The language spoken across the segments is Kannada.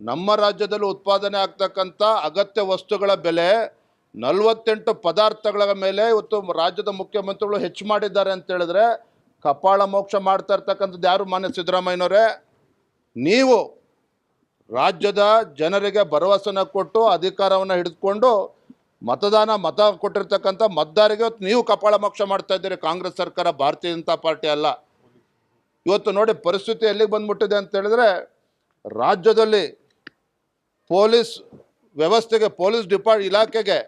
ನಮ್ಮ ರಾಜ್ಯದಲ್ಲಿ ಉತ್ಪಾದನೆ ಆಗ್ತಕ್ಕಂಥ ಅಗತ್ಯ ವಸ್ತುಗಳ ಬೆಲೆ ನಲವತ್ತೆಂಟು ಪದಾರ್ಥಗಳ ಮೇಲೆ ಇವತ್ತು ರಾಜ್ಯದ ಮುಖ್ಯಮಂತ್ರಿಗಳು ಹೆಚ್ಚು ಮಾಡಿದ್ದಾರೆ ಅಂತ ಹೇಳಿದ್ರೆ ಕಪಾಳ ಮೋಕ್ಷ ಮಾಡ್ತಾ ಇರ್ತಕ್ಕಂಥದ್ದು ಯಾರು ಮಾನ್ಯ ಸಿದ್ದರಾಮಯ್ಯನವರೇ? ನೀವು ರಾಜ್ಯದ ಜನರಿಗೆ ಭರವಸೆನ ಕೊಟ್ಟು ಅಧಿಕಾರವನ್ನು ಹಿಡಿದುಕೊಂಡು ಮತದಾನ ಮತ ಕೊಟ್ಟಿರ್ತಕ್ಕಂಥ ಮತದಾರಿಗೆ ಇವತ್ತು ನೀವು ಕಪಾಳ ಮೋಕ್ಷ ಮಾಡ್ತಾ ಇದ್ದೀರಿ. ಕಾಂಗ್ರೆಸ್ ಸರ್ಕಾರ ಭಾರತೀಯ ಜನತಾ ಪಾರ್ಟಿ ಅಲ್ಲ. ಇವತ್ತು ನೋಡಿ ಪರಿಸ್ಥಿತಿ ಎಲ್ಲಿಗೆ ಬಂದ್ಬಿಟ್ಟಿದೆ ಅಂತ ಹೇಳಿದ್ರೆ ರಾಜ್ಯದಲ್ಲಿ ಪೊಲೀಸ್ ವ್ಯವಸ್ಥೆಗೆ ಪೊಲೀಸ್ ಡಿಪಾರ್ಟ್ ಇಲಾಖೆಗೆ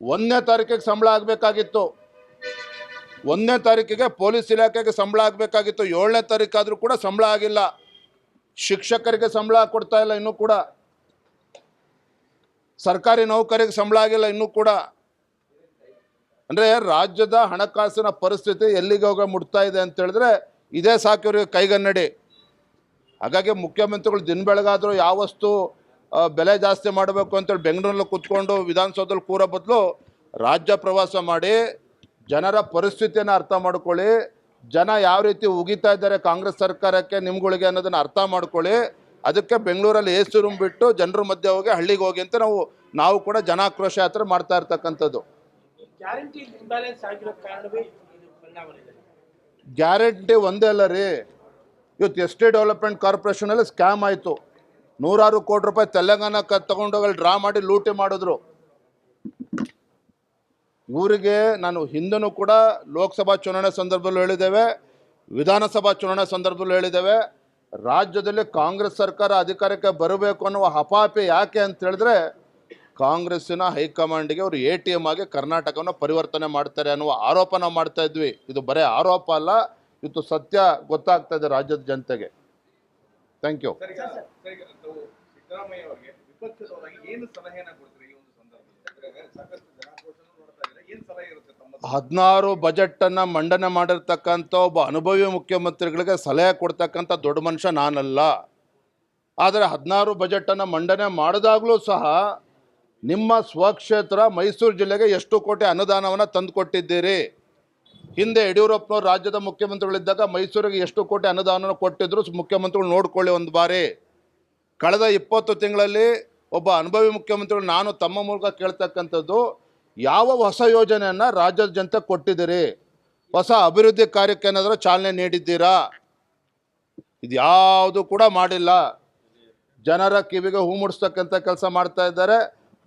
ಒಂದನೇ ತಾರೀಕಿಗೆ ಸಂಬಳ ಆಗಬೇಕಾಗಿತ್ತು. ಒಂದನೇ ತಾರೀಕಿಗೆ ಪೊಲೀಸ್ ಇಲಾಖೆಗೆ ಸಂಬಳ ಆಗಬೇಕಾಗಿತ್ತು. ಏಳನೇ ತಾರೀಕಾದರೂ ಕೂಡ ಸಂಬಳ ಆಗಿಲ್ಲ. ಶಿಕ್ಷಕರಿಗೆ ಸಂಬಳ ಕೊಡ್ತಾ ಇಲ್ಲ ಇನ್ನೂ ಕೂಡ. ಸರ್ಕಾರಿ ನೌಕರಿಗೆ ಸಂಬಳ ಆಗಿಲ್ಲ ಇನ್ನೂ ಕೂಡ. ಅಂದರೆ ರಾಜ್ಯದ ಹಣಕಾಸಿನ ಪರಿಸ್ಥಿತಿ ಎಲ್ಲಿಗೆ ಹೋಗ ಮುಟ್ತಾ ಇದೆ ಅಂತ ಹೇಳಿದ್ರೆ ಇದೇ ಸಾಕು ಇವ್ರಿಗೆ ಕೈಗನ್ನಡಿ. ಹಾಗಾಗಿ ಮುಖ್ಯಮಂತ್ರಿಗಳು ದಿನ ಬೆಳಗಾದರೂ ಯಾವ ವಸ್ತು ಆ, ಬೆಲೆ ಜಾಸ್ತಿ ಮಾಡಬೇಕು ಅಂತೇಳಿ ಬೆಂಗಳೂರಲ್ಲಿ ಕೂತ್ಕೊಂಡು ವಿಧಾನಸೌಧದಲ್ಲಿ ಕೂರೋ ಬದಲು ರಾಜ್ಯ ಪ್ರವಾಸ ಮಾಡಿ ಜನರ ಪರಿಸ್ಥಿತಿಯನ್ನು ಅರ್ಥ ಮಾಡ್ಕೊಳ್ಳಿ. ಜನ ಯಾವ ರೀತಿ ಉಗಿತಾ ಇದ್ದಾರೆ ಕಾಂಗ್ರೆಸ್ ಸರ್ಕಾರಕ್ಕೆ ನಿಮ್ಗಳಿಗೆ ಅನ್ನೋದನ್ನು ಅರ್ಥ ಮಾಡ್ಕೊಳ್ಳಿ. ಅದಕ್ಕೆ ಬೆಂಗಳೂರಲ್ಲಿ ಎ ಸಿ ರೂಮ್ ಬಿಟ್ಟು ಜನರ ಮಧ್ಯೆ ಹೋಗಿ ಹಳ್ಳಿಗೆ ಹೋಗಿ ಅಂತ ನಾವು ನಾವು ಕೂಡ ಜನಾಕ್ರೋಶ ಯಾತ್ರೆ ಮಾಡ್ತಾ ಇರ್ತಕ್ಕಂಥದ್ದು. ಗ್ಯಾರಂಟಿ ಒಂದೇ ಅಲ್ಲ ರೀ. ಇವತ್ತು ಎಸ್ ಟಿ ಡೆವಲಪ್ಮೆಂಟ್ ಕಾರ್ಪೊರೇಷನಲ್ಲಿ ಸ್ಕ್ಯಾಮ್ ಆಯಿತು. ನೂರಾರು ಕೋಟಿ ರೂಪಾಯಿ ತೆಲಂಗಾಣ ಕ ತಗೊಂಡೋಗಿ ಡ್ರಾ ಮಾಡಿ ಲೂಟಿ ಮಾಡಿದ್ರು. ಊರಿಗೆ ನಾನು ಹಿಂದೂ ಕೂಡ ಲೋಕಸಭಾ ಚುನಾವಣೆ ಸಂದರ್ಭದಲ್ಲೂ ಹೇಳಿದ್ದೇವೆ, ವಿಧಾನಸಭಾ ಚುನಾವಣೆ ಸಂದರ್ಭದಲ್ಲೂ ಹೇಳಿದ್ದೇವೆ. ರಾಜ್ಯದಲ್ಲಿ ಕಾಂಗ್ರೆಸ್ ಸರ್ಕಾರ ಅಧಿಕಾರಕ್ಕೆ ಬರಬೇಕು ಅನ್ನುವ ಹಪಾಪಿ ಯಾಕೆ ಅಂತ ಹೇಳಿದ್ರೆ, ಕಾಂಗ್ರೆಸ್ಸಿನ ಹೈಕಮಾಂಡ್ಗೆ ಅವರು ಎ ಟಿ ಎಂ ಆಗಿ ಕರ್ನಾಟಕವನ್ನು ಪರಿವರ್ತನೆ ಮಾಡ್ತಾರೆ ಅನ್ನುವ ಆರೋಪ ನಾವು ಮಾಡ್ತಾ ಇದ್ವಿ. ಇದು ಬರೀ ಆರೋಪ ಅಲ್ಲ, ಇದು ಸತ್ಯ ಗೊತ್ತಾಗ್ತಾ ಇದೆ ರಾಜ್ಯದ ಜನತೆಗೆ. ಥ್ಯಾಂಕ್ ಯು ಹದಿನಾರು ಬಜೆಟನ್ನು ಮಂಡನೆ ಮಾಡಿರ್ತಕ್ಕಂಥ ಒಬ್ಬ ಅನುಭವಿ ಮುಖ್ಯಮಂತ್ರಿಗಳಿಗೆ ಸಲಹೆ ಕೊಡ್ತಕ್ಕಂಥ ದೊಡ್ಡ ಮನುಷ್ಯ ನಾನಲ್ಲ. ಆದರೆ ಹದಿನಾರು ಬಜೆಟನ್ನು ಮಂಡನೆ ಮಾಡಿದಾಗಲೂ ಸಹ ನಿಮ್ಮ ಸ್ವಕ್ಷೇತ್ರ ಮೈಸೂರು ಜಿಲ್ಲೆಗೆ ಎಷ್ಟು ಕೋಟಿ ಅನುದಾನವನ್ನು ತಂದುಕೊಟ್ಟಿದ್ದೀರಿ? ಹಿಂದೆ ಯಡಿಯೂರಪ್ಪನವರು ರಾಜ್ಯದ ಮುಖ್ಯಮಂತ್ರಿಗಳಿದ್ದಾಗ ಮೈಸೂರಿಗೆ ಎಷ್ಟು ಕೋಟಿ ಅನುದಾನ ಕೊಟ್ಟಿದ್ರು ಮುಖ್ಯಮಂತ್ರಿಗಳು ನೋಡ್ಕೊಳ್ಳಿ ಒಂದು ಬಾರಿ. ಕಳೆದ ಇಪ್ಪತ್ತು ತಿಂಗಳಲ್ಲಿ ಒಬ್ಬ ಅನುಭವಿ ಮುಖ್ಯಮಂತ್ರಿಗಳು ನಾನು ತಮ್ಮ ಮೂಲಕ ಕೇಳ್ತಕ್ಕಂಥದ್ದು, ಯಾವ ಹೊಸ ಯೋಜನೆಯನ್ನು ರಾಜ್ಯದ ಜನತೆ ಕೊಟ್ಟಿದ್ದೀರಿ? ಹೊಸ ಅಭಿವೃದ್ಧಿ ಕಾರ್ಯಕ್ಕೆ ಏನಾದರೂ ಚಾಲನೆ ನೀಡಿದ್ದೀರಾ? ಇದು ಯಾವುದು ಕೂಡ ಮಾಡಿಲ್ಲ. ಜನರ ಕಿವಿಗೆ ಹೂ ಮುಡಿಸ್ತಕ್ಕಂಥ ಕೆಲಸ ಮಾಡ್ತಾ ಇದ್ದಾರೆ.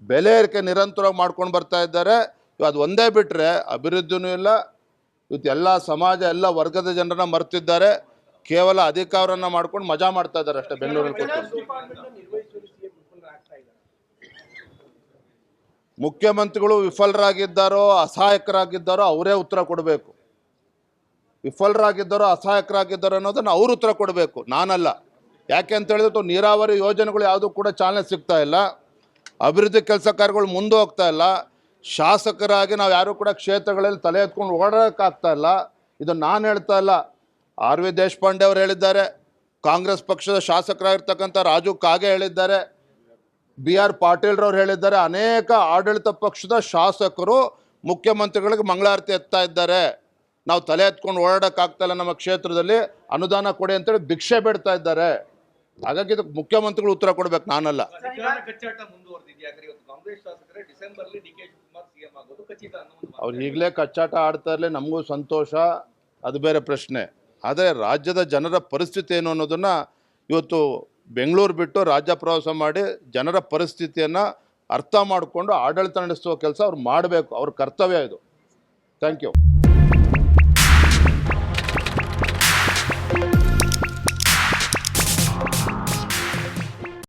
ಬೆಲೆ ಏರಿಕೆ ನಿರಂತರವಾಗಿ ಮಾಡ್ಕೊಂಡು ಬರ್ತಾ ಇದ್ದಾರೆ. ಅದು ಒಂದೇ ಬಿಟ್ಟರೆ ಅಭಿವೃದ್ಧಿನೂ ಇಲ್ಲ ಇವತ್ತು ಎಲ್ಲ ಸಮಾಜ ಎಲ್ಲ ವರ್ಗದ ಜನರನ್ನ ಮರ್ತಿದ್ದಾರೆ. ಕೇವಲ ಅಧಿಕಾರನ್ನ ಮಾಡ್ಕೊಂಡು ಮಜಾ ಮಾಡ್ತಾ ಇದ್ದಾರೆ ಅಷ್ಟೇ ಬೆಂಗಳೂರಲ್ಲಿ ಮುಖ್ಯಮಂತ್ರಿಗಳು ವಿಫಲರಾಗಿದ್ದಾರೋ ಅಸಹಾಯಕರಾಗಿದ್ದಾರೋ ಅವರೇ ಉತ್ತರ ಕೊಡಬೇಕು. ವಿಫಲರಾಗಿದ್ದಾರೋ ಅಸಹಾಯಕರಾಗಿದ್ದಾರೋ ಅನ್ನೋದನ್ನು ಅವ್ರು ಉತ್ತರ ಕೊಡಬೇಕು. ನಾನಲ್ಲ. ಯಾಕೆ ಅಂತ ಹೇಳಿದ್ರೆ ನೀರಾವರಿ ಯೋಜನೆಗಳು ಯಾವುದು ಕೂಡ ಚಾಲನೆ ಸಿಗ್ತಾ ಇಲ್ಲ. ಅಭಿವೃದ್ಧಿ ಕೆಲಸ ಕಾರ್ಯಗಳು ಮುಂದೆ ಹೋಗ್ತಾ ಇಲ್ಲ. ಶಾಸಕರಾಗಿ ನಾವು ಯಾರೂ ಕೂಡ ಕ್ಷೇತ್ರಗಳಲ್ಲಿ ತಲೆ ಎತ್ಕೊಂಡು ಓಡಾಡೋಕ್ಕಾಗ್ತಾ ಇಲ್ಲ. ಇದನ್ನು ನಾನು ಹೇಳ್ತಾ ಇಲ್ಲ. ಆರ್ ವಿ ದೇಶಪಾಂಡೆ ಅವರು ಹೇಳಿದ್ದಾರೆ. ಕಾಂಗ್ರೆಸ್ ಪಕ್ಷದ ಶಾಸಕರಾಗಿರ್ತಕ್ಕಂಥ ರಾಜು ಕಾಗೆ ಹೇಳಿದ್ದಾರೆ. ಬಿ ಆರ್ ಪಾಟೀಲ್ರವ್ರು ಹೇಳಿದ್ದಾರೆ. ಅನೇಕ ಆಡಳಿತ ಪಕ್ಷದ ಶಾಸಕರು ಮುಖ್ಯಮಂತ್ರಿಗಳಿಗೆ ಮಂಗಳಾರತಿ ಎತ್ತಾ ಇದ್ದಾರೆ. ನಾವು ತಲೆ ಎತ್ಕೊಂಡು ಓಡಾಡೋಕ್ಕಾಗ್ತಾ ನಮ್ಮ ಕ್ಷೇತ್ರದಲ್ಲಿ. ಅನುದಾನ ಕೊಡಿ ಅಂತೇಳಿ ಭಿಕ್ಷೆ ಬೇಡ್ತಾ ಇದ್ದಾರೆ. ಹಾಗಾಗಿ ಇದಕ್ಕೆ ಮುಖ್ಯಮಂತ್ರಿಗಳು ಉತ್ತರ ಕೊಡ್ಬೇಕು ನಾನಲ್ಲ. ಅವ್ರು ಈಗಲೇ ಕಚ್ಚಾಟ ಆಡ್ತಾ ಇರಲಿ ನಮಗೂ ಸಂತೋಷ ಅದು ಬೇರೆ ಪ್ರಶ್ನೆ. ಆದರೆ ರಾಜ್ಯದ ಜನರ ಪರಿಸ್ಥಿತಿ ಏನು ಅನ್ನೋದನ್ನು ಇವತ್ತು ಬೆಂಗಳೂರು ಬಿಟ್ಟು ರಾಜ್ಯ ಪ್ರವಾಸ ಮಾಡಿ ಜನರ ಪರಿಸ್ಥಿತಿಯನ್ನು ಅರ್ಥ ಮಾಡಿಕೊಂಡು ಆಡಳಿತ ನಡೆಸುವ ಕೆಲಸ ಅವ್ರು ಮಾಡಬೇಕು ಅವ್ರ ಕರ್ತವ್ಯ ಇದು. Thank you